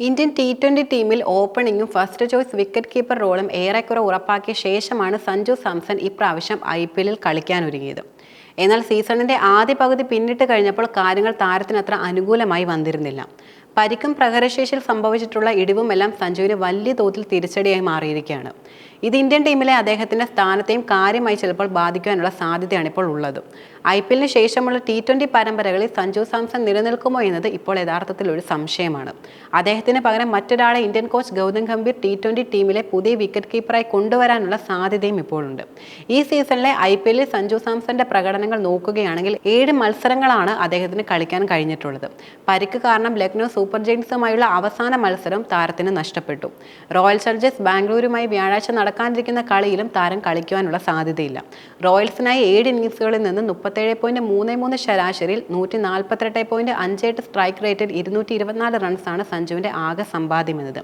Indian T twenty ടീമിൽ ഓപ്പണിംഗും first choice wicket keeper റോളും ഏറെക്കുറെ ഉറപ്പാക്കിയ ശേഷമാണ് സഞ്ജു സാംസൺ ഇപ്രാവശ്യം ഐ പി എല്ലിൽ കളിക്കാനൊരുങ്ങിയത്. എന്നാൽ സീസണിന്റെ ആദ്യ പകുതി പിന്നിട്ട് കഴിഞ്ഞപ്പോൾ കാര്യങ്ങൾ താരത്തിനത്ര അനുകൂലമായി വന്നിരുന്നില്ല. പരിക്കും പ്രഹരശേഷിയിൽ സംഭവിച്ചിട്ടുള്ള ഇടിവും എല്ലാം സഞ്ജുവിന് വലിയ തോതിൽ തിരിച്ചടിയായി മാറിയിരിക്കുകയാണ്. ഇത് ഇന്ത്യൻ ടീമിലെ അദ്ദേഹത്തിന്റെ സ്ഥാനത്തെയും കാര്യമായി ചിലപ്പോൾ ബാധിക്കാനുള്ള സാധ്യതയാണ് ഇപ്പോൾ ഉള്ളത്. ഐ പി എല്ലിന് ശേഷമുള്ള ടി ട്വന്റി പരമ്പരകളിൽ സഞ്ജു സാംസൺ നിലനിൽക്കുമോ എന്നത് ഇപ്പോൾ യഥാർത്ഥത്തിൽ ഒരു സംശയമാണ്. അദ്ദേഹത്തിന് പകരം മറ്റൊരാളെ Indian coach Gautam Gambhir T twenty ടീമിലെ പുതിയ വിക്കറ്റ് കീപ്പറായി കൊണ്ടുവരാനുള്ള സാധ്യതയും ഇപ്പോഴുണ്ട്. ഈ സീസണിലെ ഐ പി എല്ലിൽ സഞ്ജു സാംസന്റെ പ്രകടനങ്ങൾ നോക്കുകയാണെങ്കിൽ ഏഴ് മത്സരങ്ങളാണ് അദ്ദേഹത്തിന് കളിക്കാൻ കഴിഞ്ഞിട്ടുള്ളത്. പരിക്ക് കാരണം ലക്നൗ സൂപ്പർ ജെയിൻസുമായുള്ള അവസാന മത്സരം താരത്തിന് നഷ്ടപ്പെട്ടു. റോയൽ ചലഞ്ചേഴ്സ് ബാംഗ്ലൂരുമായി വ്യാഴാഴ്ച നടക്കാനിരിക്കുന്ന കളിയിലും താരം കളിക്കുവാനുള്ള സാധ്യതയില്ല. റോയൽസിനായി ഏഴ് ഇന്നിംഗ്സുകളിൽ നിന്ന് മുപ്പത്തേഴ് പോയിന്റ് മൂന്ന് മൂന്ന് ശരാശരിയിൽ നൂറ്റി നാൽപ്പത്തെട്ട് പോയിന്റ് അഞ്ച് എട്ട് സ്ട്രൈക്ക് റേറ്റിൽ ഇരുന്നൂറ്റി ഇരുപത്തിനാല് റൺസാണ് സഞ്ജുവിന്റെ ആകെ സമ്പാദ്യമെന്നത്.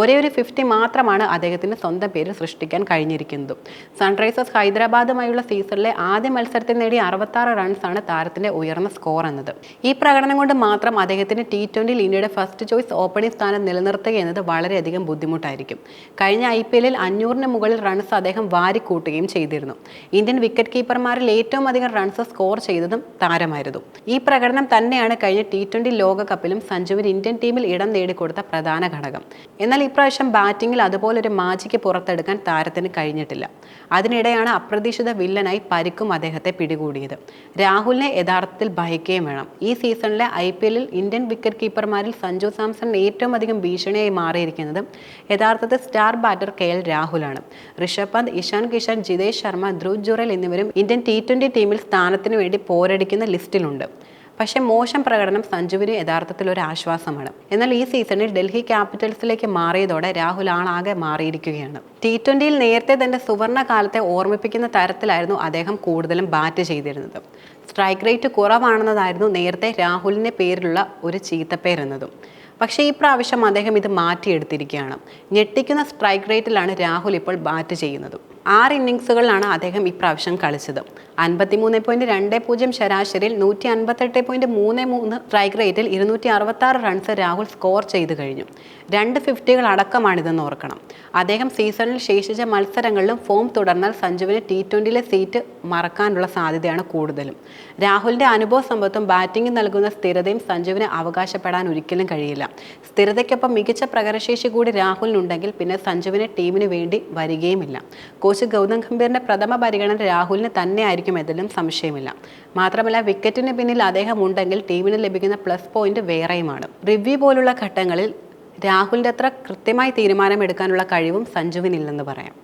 ഒരേ ഒരു ഫിഫ്റ്റി മാത്രമാണ് അദ്ദേഹത്തിന് സ്വന്തം പേര് സൃഷ്ടിക്കാൻ കഴിഞ്ഞിരിക്കുന്നത്. സൺറൈസേഴ്സ് ഹൈദരാബാദുമായുള്ള സീസണിലെ ആദ്യ മത്സരത്തിൽ നേടിയ അറുപത്താറ് റൺസാണ് താരത്തിന്റെ ഉയർന്ന സ്കോർ എന്നത്. ഈ പ്രകടനം കൊണ്ട് മാത്രം അദ്ദേഹത്തിന് ടി ട്വന്റിയിൽ ഇന്ത്യയുടെ ഫസ്റ്റ് ചോയ്സ് ഓപ്പണിംഗ് സ്ഥാനം നിലനിർത്തുക എന്നത് വളരെയധികം ബുദ്ധിമുട്ടായിരിക്കും. കഴിഞ്ഞ ഐ പി എല്ലിൽ അഞ്ഞൂറിന് മുകളിൽ റൺസ് അദ്ദേഹം വാരിക്കൂട്ടുകയും ചെയ്തിരുന്നു. ഇന്ത്യൻ വിക്കറ്റ് കീപ്പർമാരിൽ ഏറ്റവും അധികം റൺസ് സ്കോർ ചെയ്തതും താരമായിരുന്നു. ഈ പ്രകടനം തന്നെയാണ് കഴിഞ്ഞ ടി ട്വന്റി ലോകകപ്പിലും സഞ്ജുവിന് ഇന്ത്യൻ ടീമിൽ ഇടം നേടിക്കൊടുത്ത പ്രധാന ഘടകം. എന്നാൽ ഇപ്രാവശ്യം ബാറ്റിംഗിൽ അതുപോലൊരു മാജിക്ക് പുറത്തെടുക്കാൻ താരത്തിന് കഴിഞ്ഞിട്ടില്ല. അതിനിടെയാണ് അപ്രതീക്ഷിത വില്ലനായി പരിക്കും അദ്ദേഹത്തെ പിടികൂടിയത് രാഹുലിനെ യഥാർത്ഥത്തിൽ ഭയക്കുകയും വേണം. ഈ സീസണിലെ ഐ പി എല്ലിൽ ഇന്ത്യൻ വിക്കറ്റ് കീപ്പർമാരിൽ സഞ്ജു സാംസൺ ഏറ്റവും അധികം ഭീഷണിയായി മാറിയിരിക്കുന്നത് യഥാർത്ഥത്തിൽ സ്റ്റാർ ബാറ്റർ കെ എൽ രാഹുലാണ്. ഋഷഭ് പന്ത് ഇഷാൻ കിഷൻ ജിതേഷ് ശർമ്മ ധ്രുവ് ജുറൽ എന്നിവരും ഇന്ത്യൻ ടി ട്വന്റി ടീമിൽ സ്ഥാനത്തിന് വേണ്ടി പോരടിക്കുന്ന ലിസ്റ്റിലുണ്ട്. പക്ഷേ മോശം പ്രകടനം സഞ്ജുവിന് യഥാർത്ഥത്തിൽ ഒരു ആശ്വാസമാണ്. എന്നാൽ ഈ സീസണിൽ ഡൽഹി ക്യാപിറ്റൽസിലേക്ക് മാറിയതോടെ രാഹുൽ ആളാകെ മാറിയിരിക്കുകയാണ്. ടി ട്വന്റിയിൽ നേരത്തെ തന്റെ സുവർണ കാലത്തെ ഓർമ്മിപ്പിക്കുന്ന തരത്തിലായിരുന്നു അദ്ദേഹം കൂടുതലും ബാറ്റ് ചെയ്തിരുന്നത്. സ്ട്രൈക്ക് റേറ്റ് കുറവാണെന്നതായിരുന്നു നേരത്തെ രാഹുലിന്റെ പേരിലുള്ള ഒരു ചീത്തപ്പേരെന്നതും. പക്ഷേ ഈ പ്രാവശ്യം അദ്ദേഹം ഇത് മാറ്റിയെടുത്തിരിക്കുകയാണ്. ഞെട്ടിക്കുന്ന സ്ട്രൈക്ക് റേറ്റിലാണ് രാഹുൽ ഇപ്പോൾ ബാറ്റ് ചെയ്യുന്നത്. ആറ് ഇന്നിങ്സുകളിലാണ് അദ്ദേഹം ഇപ്രാവശ്യം കളിച്ചത്. അൻപത്തിമൂന്ന് പോയിന്റ് രണ്ട് പൂജ്യം ശരാശരിയിൽ നൂറ്റി അൻപത്തെട്ട് പോയിന്റ് മൂന്ന് മൂന്ന് സ്ട്രൈക്ക് റേറ്റിൽ ഇരുന്നൂറ്റി അറുപത്തി ആറ് റൺസ് രാഹുൽ സ്കോർ ചെയ്തു കഴിഞ്ഞു. രണ്ട് ഫിഫ്റ്റികൾ അടക്കമാണിതെന്ന് ഓർക്കണം. അദ്ദേഹം സീസണിൽ ശേഷിച്ച മത്സരങ്ങളിലും ഫോം തുടർന്നാൽ സഞ്ജുവിന് ടി ട്വന്റിയിലെ സീറ്റ് മറക്കാനുള്ള സാധ്യതയാണ് കൂടുതലും. രാഹുലിന്റെ അനുഭവ സമ്പത്തും ബാറ്റിംഗ് നൽകുന്ന സ്ഥിരതയും സഞ്ജുവിന് അവകാശപ്പെടാൻ ഒരിക്കലും കഴിയില്ല. സ്ഥിരതയ്ക്കൊപ്പം മികച്ച പ്രകടശേഷി കൂടി രാഹുലിനുണ്ടെങ്കിൽ പിന്നെ സഞ്ജുവിനെ ടീമിന് വേണ്ടി വരികയുമില്ല. കോച്ച് ഗൗതം ഗംഭീറിന്റെ പ്രഥമ പരിഗണന രാഹുലിന് തന്നെയായിരിക്കും എന്നതിലും സംശയമില്ല. മാത്രമല്ല വിക്കറ്റിന് പിന്നിൽ അദ്ദേഹം ഉണ്ടെങ്കിൽ ടീമിന് ലഭിക്കുന്ന പ്ലസ് പോയിന്റ് വേറെയുമാണ്. റിവ്യൂ പോലുള്ള ഘട്ടങ്ങളിൽ രാഹുലിന്റെ അത്ര കൃത്യമായി തീരുമാനമെടുക്കാനുള്ള കഴിവും സഞ്ജുവിനില്ലെന്ന് പറയാം.